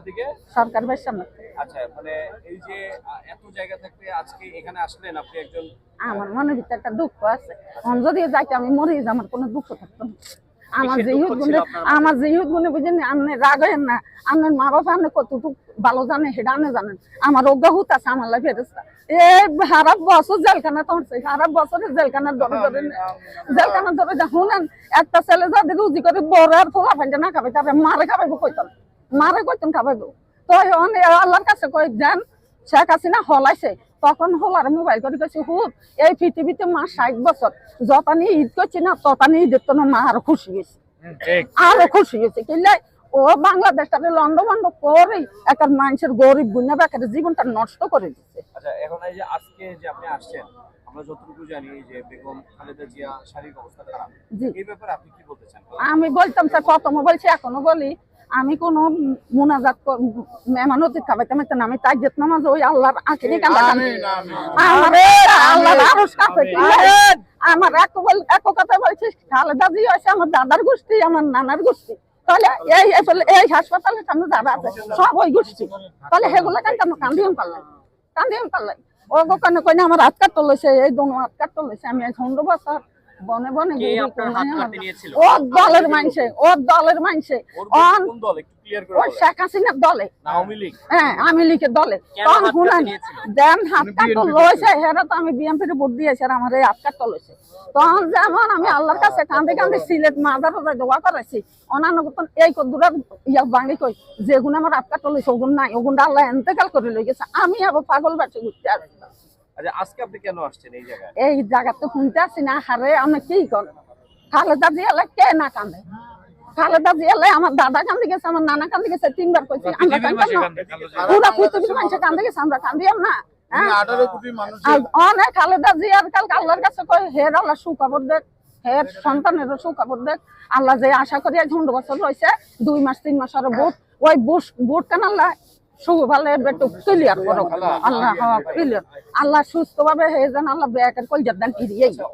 কোথা থেকে? সরকার সামনে। আচ্ছা মানে এই যে এত জায়গা থাকতে আজকে এখানে আসলেন আপনি একজন আমার মনের ভিতরে একটা দুঃখ আছে। এখন যদি যাইতে আমি মরে যাই, আমার কোনো দুঃখ থাকতো না। আমার যে ইউথ গুণে আমার যে ইউথ গুণে বুঝেন আপনি রাগ হয়েন না আপনার মা বাবা আপনি কতটুকু ভালো জানে সেটা আপনি জানেন। আমার অজ্ঞাহুত আছে আমার লাইফ ফেরেস্তা এই সারা বছর জেলখানা তোমারছে সারা বছরে জেলখানার ধরে ধরে জেলখানার ধরে যা শুনেন একটা ছেলে যাদের রুজি করে বড় আর ফোলা ফাইন্ডে না খাবে তারপরে মারে খাবাইবো কইতাম। মারে কইতাম খাবাইবো তো আল্লাহর কাছে কই যান শেখ হাসিনা হলাইছে। তখন হলার মোবাইল করে কেছে হুত এই পৃথিবীতে মা ষাট বছর। যতানি ঈদ করছি না ততানি ঈদের তো মা আরও খুশি গেছে আরও খুশি গেছে কিনলে ও বাংলাদেশটাকে লন্ড বন্ড করে একটা মানুষের গরিব গুণা বেকার জীবনটা নষ্ট করে দিচ্ছে আচ্ছা এখন এই যে আজকে যে আপনি আসছেন আমরা যতটুকু জানি যে বেগম খালেদা জিয়া শারীরিক অবস্থা খারাপ। এই ব্যাপারে আপনি কি বলতে চান? আমি বলতাম স্যার কত বলছি এখনও বলি। আমি কোন মুনাজাত মেহমানতি খাবাইতাম না আমি তাই যেত নামাজ ওই আল্লাহর কান্দা কান্দি আমার এক এক কথা বলছি খালেদা জি আছে আমার দাদার গোষ্ঠী আমার নানার গোষ্ঠী। তাহলে এই এই- এই হাসপাতালের সামনে যারা আছে সব ওই গোষ্ঠী। তাহলে সেগুলো কেন কেন কান্দিম পারলাই কান্দিম পারলাই ও কইনা আমার হাত কাটতে লইছে এই দোনো হাত কাটতে লইছে আমি হুন্ডো বছর বনে বনে হাত? ও দলের মানছে ও দলের অন শেখ হাসিনার দলে। হ্যাঁ আমি লিখে দলে। তখন শুনেন দেন হাত কাটতে লইছে হেরা তো আমি বিএমপির ভোট দিয়েছি আর আমার এই হাত তখন যেমন আমি আল্লাহর কাছে কান্দে কান্দে সিলেট মাজার হজার দোয়া করাইছি অনান্য তখন এই কদুরা ইয়া বাঙি কই? যেগুন আমার হাত লইছে ওগুন নাই ওগুন আল্লাহ এন্তেকাল করে লই গেছে আমি আবার পাগল বাচ্চা ঘুরতে আচ্ছা আজকে আপনি কেন আসছেন এই জায়গায়? এই জায়গাতে শুনতে না হারে আমি কি কর খালেদা জিয়ালে কে না কান্দে খালেদা জিয়ালে আমার দাদা কান্দে গেছে আমার নানা কান্দে গেছে তিনবার কইছি আমরা কান্দাম না। পুরা পৃথিবীর মানুষ কান্দে গেছে আমরা কান্দিয়াম না হ্যাঁ? অনেক খালেদা জিয়ার কাল আল্লাহর কাছে কই হের আল্লাহ সুখবর দেখ হের সন্তানের সুখবর দেখ আল্লাহ যে আশা করি হুন্ড বছর রয়েছে দুই মাস তিন মাস আর বুট ওই বুট বুট কান আল্লাহ? সুভালে একটু ক্লিয়ার করো। আল্লাহ ক্লিয়ার আল্লাহ সুস্থ ভাবে হে যেন আল্লাহ ব্যাকের কলজার দান ফিরিয়ে আচ্ছা,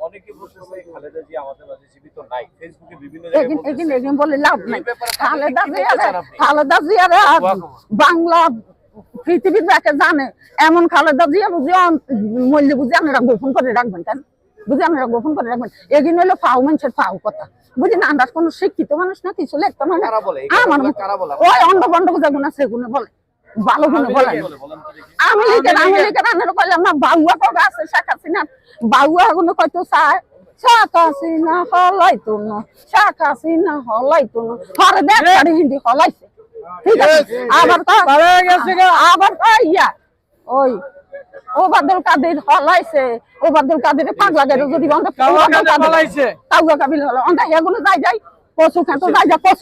এগিন এগিন বলে লাভ নাই। খালেদা জিয়ারে? খালেদা জিয়ারে। বাংলা পৃথিবীর ব্যাকে জানে এমন খালেদা জিয়া বুঝি মূল্য বুঝি আপনারা গোপন করে রাখবেন কেন? বুঝি আপনারা গোপন করে রাখবেন। এগিন হলো ফাউ মানুষের ফাউ কথা। বুঝি না আন্দাজ কোনো শিক্ষিত মানুষ না কিছু লিখতে মানে আমার। ওই অন্ধ বন্ধ যেগুলো সেগুলো বলে। ভালো? বলেন। তো। আমি লিখে আমি লিখে রান্নার কইলাম না বাউয়া কবে আছে শেখ হাসিনা বাউয়া গুলো কয়তো চায় শেখ হাসিনা হলাইতো না শেখ হাসিনা হলাইতো না হরে দেখ গাড়ি হিন্দি হলাইছে। ঠিক আছে? আবার ইয়া। ওই ও বাদল কাদের হলাইছে। ও বাদল কাদের পাগলা গেল যদি কাউয়া কাবিল হলো। অন্ধা যাই যাই। পশু খাতো যাই যা পশু